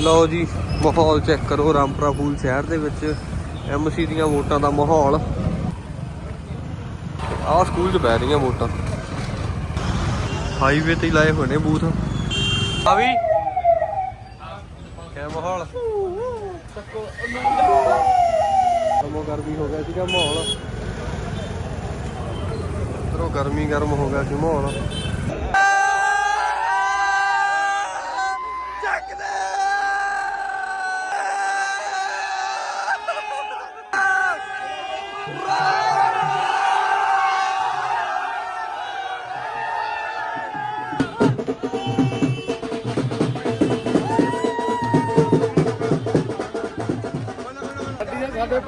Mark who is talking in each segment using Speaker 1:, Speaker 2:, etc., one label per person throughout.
Speaker 1: ਲਓ ਜੀ, ਮਾਹੌਲ ਚੈੱਕ ਕਰੋ ਰਾਮਪੁਰਾ ਫੂਲ ਸ਼ਹਿਰ ਦੇ ਵਿੱਚ ਐਮਸੀ ਦੀਆਂ ਵੋਟਾਂ ਦਾ ਮਾਹੌਲ। ਆਹ ਸਕੂਲ 'ਚ ਬਹਿ ਰਹੀਆਂ ਵੋਟਾਂ। ਹਾਈਵੇ ਤੇ ਲਾਏ ਹੋਏ ਨੇ ਬੂਥ। ਆ ਵੀ। ਕਿਆ ਮਾਹੌਲ? ਗਰਮੋ ਗਰਮੀ ਹੋ ਗਿਆ ਸੀਗਾ ਮਾਹੌਲ। ਉਧਰੋਂ ਗਰਮੀ ਗਰਮ ਹੋ ਗਿਆ ਸੀ ਮਾਹੌਲ।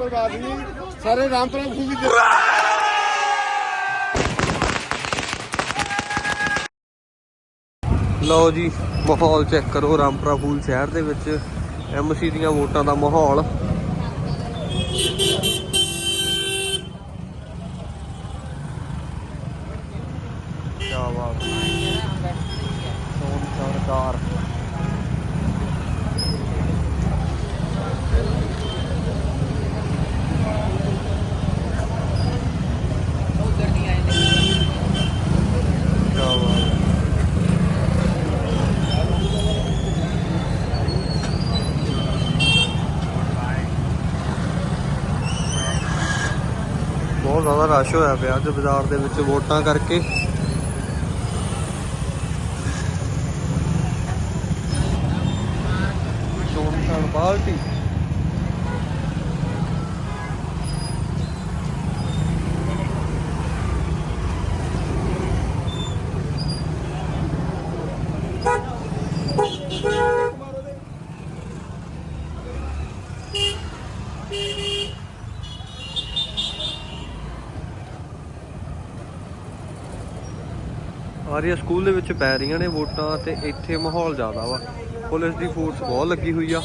Speaker 2: ਸਾਡੇ ਪਰਿਵਾਰ ਦੀ ਸਾਰੇ ਰਾਮਪੁਰਾ ਖੂਬੀ ਦੇ
Speaker 1: ਲਓ ਜੀ, ਮਾਹੌਲ ਚੈੱਕ ਕਰੋ ਰਾਮਪੁਰਾ ਫੂਲ ਸ਼ਹਿਰ ਦੇ ਵਿੱਚ ਐਮਸੀ ਦੀਆਂ ਵੋਟਾਂ ਦਾ ਮਾਹੌਲ। ਕੀ ਬਾਤ। ਸੋਨ ਸਰਕਾਰ ਕੀ ਬਾਤ ਬਹੁਤ ਜ਼ਿਆਦਾ ਰਸ਼ ਹੋਇਆ ਪਿਆ ਅੱਜ ਬਾਜ਼ਾਰ ਦੇ ਵਿੱਚ ਵੋਟਾਂ ਕਰਕੇ। ਸਾਰੀਆਂ ਸਕੂਲ ਦੇ ਵਿੱਚ ਪੈ ਰਹੀਆਂ ਨੇ ਵੋਟਾਂ ਤੇ ਇੱਥੇ ਮਾਹੌਲ ਜ਼ਿਆਦਾ ਵਾ। ਪੁਲਿਸ ਦੀ ਫੋਰਸ ਬਹੁਤ ਲੱਗੀ ਹੋਈ ਆ।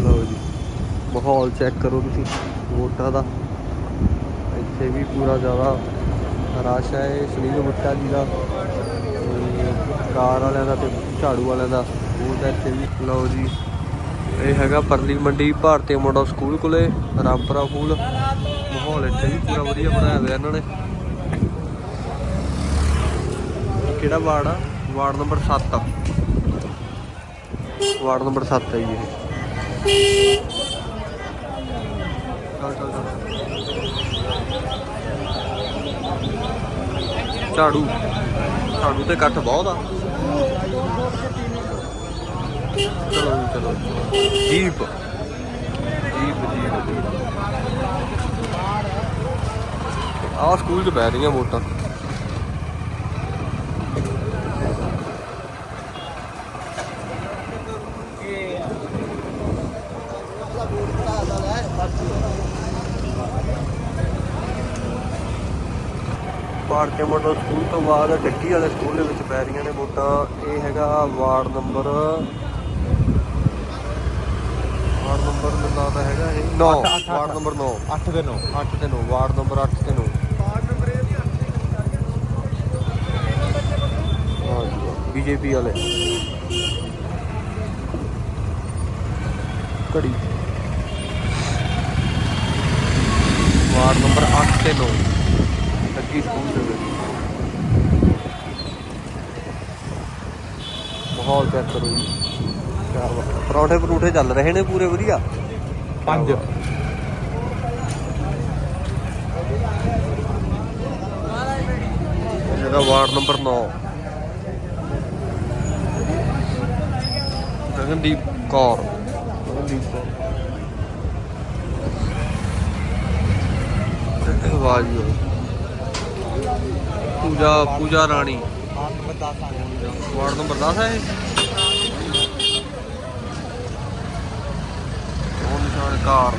Speaker 1: ਲਓ ਜੀ, ਮਾਹੌਲ ਚੈੱਕ ਕਰੋ ਤੁਸੀਂ ਵੋਟਾਂ ਦਾ। ਇੱਥੇ ਵੀ ਪੂਰਾ ਜ਼ਿਆਦਾ ਰਸ਼ ਹੈ, ਇਹ ਸੁਨੀਲ ਗੁੱਟਾ ਜੀ ਦਾ ਕਾਰ ਵਾਲਿਆਂ ਦਾ ਤੇ ਝਾੜੂ ਵਾਲਿਆਂ ਦਾ। ਬੂਥ ਹੈ ਇੱਥੇ ਵੀ। ਲਓ ਜੀ। ਇਹ ਹੈਗਾ ਪਰਲੀ ਮੰਡੀ ਭਾਰਤੀ ਮੋਡਲ ਸਕੂਲ ਕੋਲੇ, ਰਾਮਪੁਰਾ ਫੂਲ। ਮਾਹੌਲ ਇੱਥੇ ਵੀ ਪੂਰਾ ਵਧੀਆ ਬਣਾਇਆ ਹੋਇਆ ਇਹਨਾਂ ਨੇ। ਕਿਹੜਾ ਵਾਰਡ ਆ? ਵਾਰਡ ਨੰਬਰ 7 ਵਾਰਡ ਨੰਬਰ 7 ਹੈ ਜੀ ਇਹ। ਝਾੜੂ। ਝਾੜੂ ਤੇ ਇਕੱਠ ਬਹੁਤ ਆ। ਚਲੋ ਜੀ, ਚਲੋ ਜੀਪ ਜੀਪ ਜੀਪ ਆਹ ਸਕੂਲ 'ਚ ਬਹਿ ਰਹੀਆਂ ਵੋਟਾਂ। ਭਾਰਤੀ ਮੋਡਲ ਸਕੂਲ ਤੋਂ ਬਾਅਦ ਡੱਗੀ ਵਾਲੇ ਸਕੂਲ ਦੇ ਵਿੱਚ ਪੈ ਰਹੀਆਂ ਨੇ ਵੋਟਾਂ। ਇਹ ਹੈਗਾ ਵਾਰਡ ਨੰਬਰ ਨੰਬਰ ਮੈਨੂੰ ਲੱਗਦਾ ਹੈਗਾ ਇਹ। 9 ਵਾਰਡ ਨੰਬਰ 9
Speaker 2: 8 ਦੇ 9
Speaker 1: 8 ਤੇ 9 ਵਾਰਡ ਨੰਬਰ 8 ਤੇ 9 ਬੀਜੇਪੀ ਵਾਲੇ। ਘੜੀ। ਵਾਰਡ ਨੰਬਰ 8 ਤੇ 9 ਲੱਗੀ ਸਕੂਲ ਦੇ ਵਿੱਚ। ਮਾਹੌਲ ਚੈੱਕ ਕਰੋ ਜੀ। ਵਕਤ ਪਰੌਂਠੇ ਪਰੂਠੇ ਚੱਲ ਰਹੇ ਨੇ ਪੂਰੇ ਵਧੀਆ।
Speaker 2: 5
Speaker 1: ਇਹਦਾ ਵਾਰਡ ਨੰਬਰ 9 ਗਗਨਦੀਪ ਕੌਰ। ਗਗਨਦੀਪ ਕੌਰ। ਵਾਹ ਜੀ ਵਾਹ। ਪੂਜਾ ਪੂਜਾ ਰਾਣੀ। ਵਾਰਡ ਨੰਬਰ 10 ਹੈ ਇਹ? ਉਹ ਨਿਸ਼ਾਨ ਕਾਰ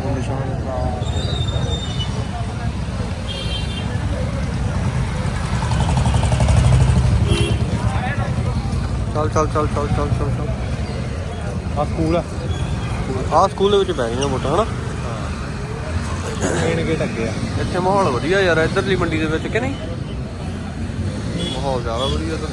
Speaker 1: ਉਹ ਨਿਸ਼ਾਨ ਕਾਰ ਚੱਲ ਚੱਲ ਚੱਲ ਚੱਲ ਚੱਲ ਚੱਲ ਚੱਲ।
Speaker 2: ਆ ਸਕੂਲ ਆ।
Speaker 1: ਆਹ ਸਕੂਲ ਦੇ ਵਿੱਚ ਪੈ ਗਈਆਂ ਵੋਟਾਂ ਹਨਾ?
Speaker 2: ਮੇਨ ਗੇਟ ਅੱਗੇ ਆ।
Speaker 1: ਇੱਥੇ ਮਾਹੌਲ ਵਧੀਆ ਯਾਰ ਇਧਰਲੀ ਮੰਡੀ ਦੇ ਵਿੱਚ ਕਿ ਨਹੀਂ? ਮਾਹੌਲ ਜ਼ਿਆਦਾ ਵਧੀਆ ਤਾਂ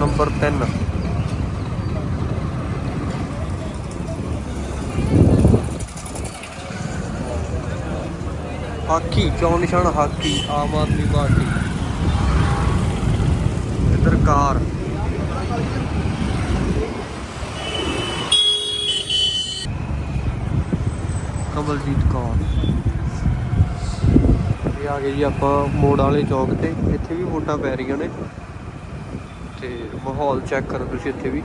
Speaker 1: ਨੰਬਰ 3 ਹਾਕੀ ਚੌਂ ਨਿਸ਼ਾਨ ਹਾਕੀ ਆਮ ਆਦਮੀ ਪਾਰਟੀ। ਇੱਧਰ ਕਾਰ। ਕਮਲਜੀਤ ਕੌਰ। ਇਹ ਆ ਗਏ ਜੀ ਆਪਾਂ ਮੋੜ ਵਾਲੇ ਚੌਕ ਤੇ, ਇੱਥੇ ਵੀ ਵੋਟਾਂ ਪੈ ਰਹੀਆਂ ਨੇ। ਤੇ ਮਾਹੌਲ ਚੈੱਕ ਕਰੋ ਤੁਸੀਂ ਇੱਥੇ ਵੀ।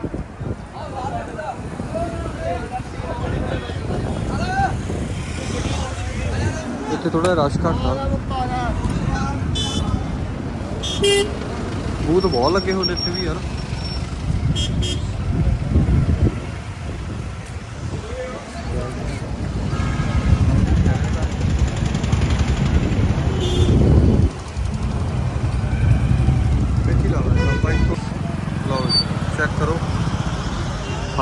Speaker 1: ਇੱਥੇ ਥੋੜਾ ਰਸ਼ ਘੱਟ ਆ। ਬੂਥ ਬਹੁਤ ਲੱਗੇ ਹੋਏ ਇੱਥੇ ਵੀ ਯਾਰ ਇੱਥੇ ਲਾ ਲਓ ਆਪਾਂ ਇੱਥੋਂ ਲਓ ਚੈੱਕ ਕਰੋ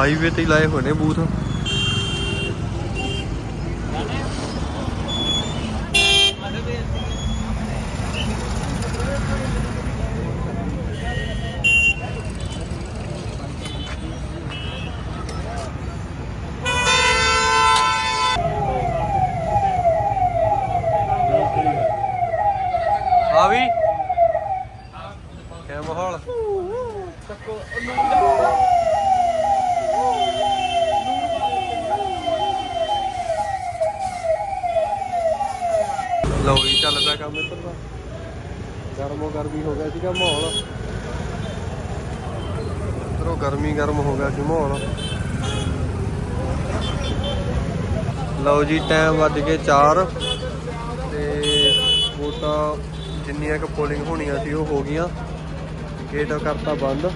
Speaker 1: ਹਾਈਵੇ ਤੇ ਹੀ ਲਾਏ ਹੋਣੇ ਬੂਥ ਆ ਵੀ ਕਿਆ ਮਾਹੌਲ ਲਓ ਜੀ ਚੱਲ ਪਿਆ ਕੰਮ ਇੱਧਰ ਦਾ ਗਰਮੋ ਗਰਮੀ ਹੋ ਗਿਆ ਸੀਗਾ ਮਾਹੌਲ ਇੱਧਰੋਂ ਗਰਮੀ ਗਰਮ ਹੋ ਗਿਆ ਸੀ ਮਾਹੌਲ। ਲਓ ਜੀ ਟਾਈਮ ਵੱਜ ਗਏ 4 ਤੇ ਤਾਂ ਜਿੰਨੀਆਂ ਕੁ ਪੋਲਿੰਗ ਹੋਣੀਆਂ ਸੀ, ਉਹ ਹੋ ਗਈਆਂ। ਗੇਟ ਕਰਤਾ ਬੰਦ।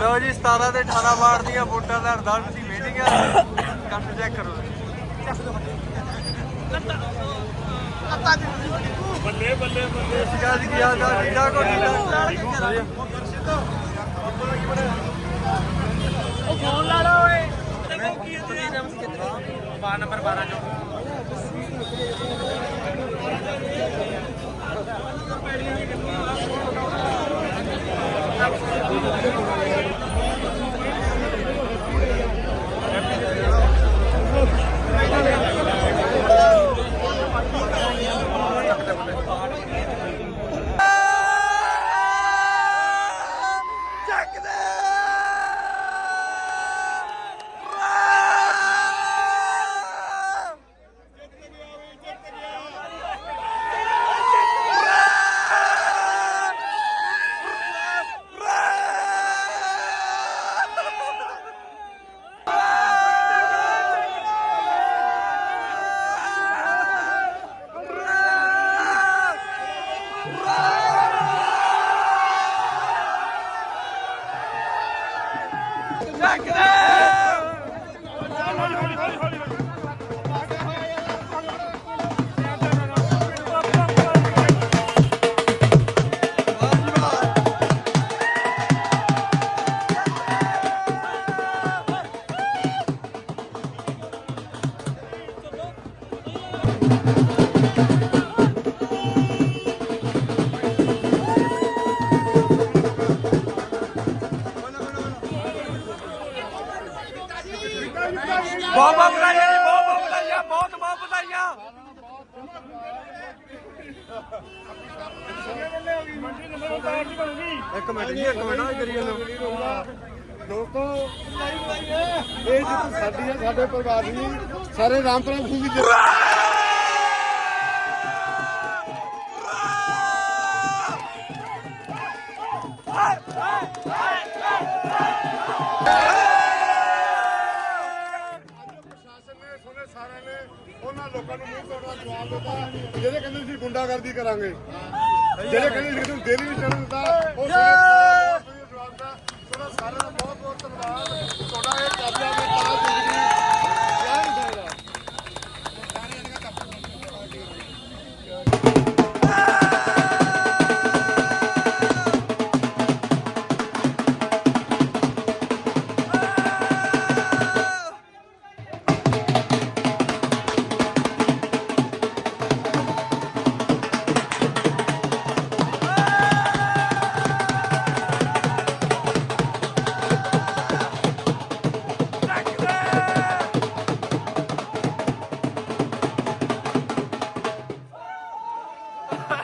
Speaker 1: ਲਓ ਜੀ 17 ਤੇ 18 ਵਾਰ ਦੀਆਂ ਵੋਟਾਂ ਦਾ ਰਿਜ਼ਲਟ ਦੀ ਮੀਟਿੰਗ ਹੈ ਕੱਟ ਚੈੱਕ ਕਰੋ। ਬੱਲੇ ਬੱਲੇ ਬੱਲੇ ਸਿਕਾ ਜੀ, ਕੀ ਹਾਲ ਚਾਲ? ਠੀਕ ਠਾਕ ਹੋ, ਠੀਕ ਠਾਕ?
Speaker 3: ਉਹ ਫੋਨ ਲਾ ਲਾ ਓਏ। ਨੰਬਰ 12 ਚੋਂ। ਚੱਕਦੇ ਬਹੁਤ ਬਹੁਤ ਵਧਾਈਆਂ ਜੀ, ਬਹੁਤ ਬਹੁਤ ਵਧਾਈਆਂ, ਬਹੁਤ ਬਹੁਤ ਵਧਾਈਆਂ।
Speaker 1: ਇੱਕ ਮਿੰਟ ਜੀ, ਇੱਕ ਮਿੰਟ ਆ ਕਰੀ
Speaker 2: ਦੋਸਤੋ, ਇਹ ਜਿੱਤ ਸਾਡੀ ਹੈ, ਸਾਡੇ ਪਰਿਵਾਰ ਦੀ, ਸਾਰੇ ਰਾਮਪੁਰਾ ਖੂਬੀ ਦੇ ਕਰਾਂਗੇ। ਜਿਹੜੇ ਕਹਿੰਦੇ ਸੀ ਕਿ ਦੇਰੀ ਨਹੀਂ ਚੜਨ ਦਿੱਤਾ ਉਹ Ha ha!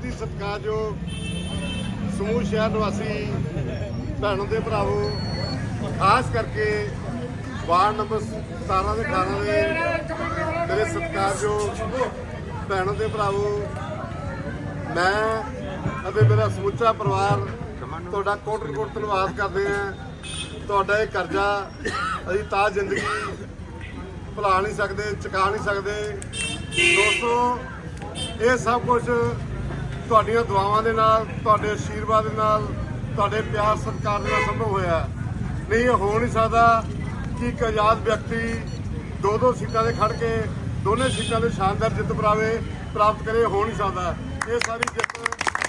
Speaker 2: ਬਹੁਤ ਹੀ ਸਤਿਕਾਰਯੋਗ ਸਮੂਹ ਸ਼ਹਿਰ ਨਿਵਾਸੀ ਭੈਣੋ ਦੇ ਭਰਾਵੋ, ਖਾਸ ਕਰਕੇ ਵਾਰਡ ਨੰਬਰ 17 ਦੇ 18 ਦੇ ਮੇਰੇ ਸਤਿਕਾਰਯੋਗ ਭੈਣੋ ਦੇ ਭਰਾਵੋ, ਮੈਂ ਅਤੇ ਮੇਰਾ ਸਮੁੱਚਾ ਪਰਿਵਾਰ ਤੁਹਾਡਾ ਕੋਟ ਕੋਟ ਧੰਨਵਾਦ ਕਰਦੇ ਹਾਂ। ਤੁਹਾਡਾ ਇਹ ਕਰਜ਼ਾ ਅਸੀਂ ਤਾਂ ਜ਼ਿੰਦਗੀ ਭੁਲਾ ਨਹੀਂ ਸਕਦੇ, ਚੁਕਾ ਨਹੀਂ ਸਕਦੇ। ਦੋਸਤੋ, ਇਹ ਸਭ ਕੁਝ ਤੁਹਾਡੀਆਂ ਦੁਆਵਾਂ ਦੇ ਨਾਲ, ਤੁਹਾਡੇ ਆਸ਼ੀਰਵਾਦ ਦੇ ਨਾਲ, ਤੁਹਾਡੇ ਪਿਆਰ ਸਤਿਕਾਰ ਦੇ ਨਾਲ ਸੰਭਵ ਹੋਇਆ ਨਹੀਂ, ਇਹ ਹੋ ਨਹੀਂ ਸਕਦਾ ਕਿ ਇੱਕ ਆਜ਼ਾਦ ਵਿਅਕਤੀ ਦੋ ਦੋ ਸੀਟਾਂ ਤੇ ਖੜ ਕੇ ਦੋਨੇ ਸੀਟਾਂ ਤੇ ਸ਼ਾਨਦਾਰ ਜਿੱਤ ਪ੍ਰਾਵੇ ਪ੍ਰਾਪਤ ਕਰੇ, ਹੋ ਨਹੀਂ ਸਕਦਾ। ਇਹ ਸਾਰੀ ਜਿੱਤ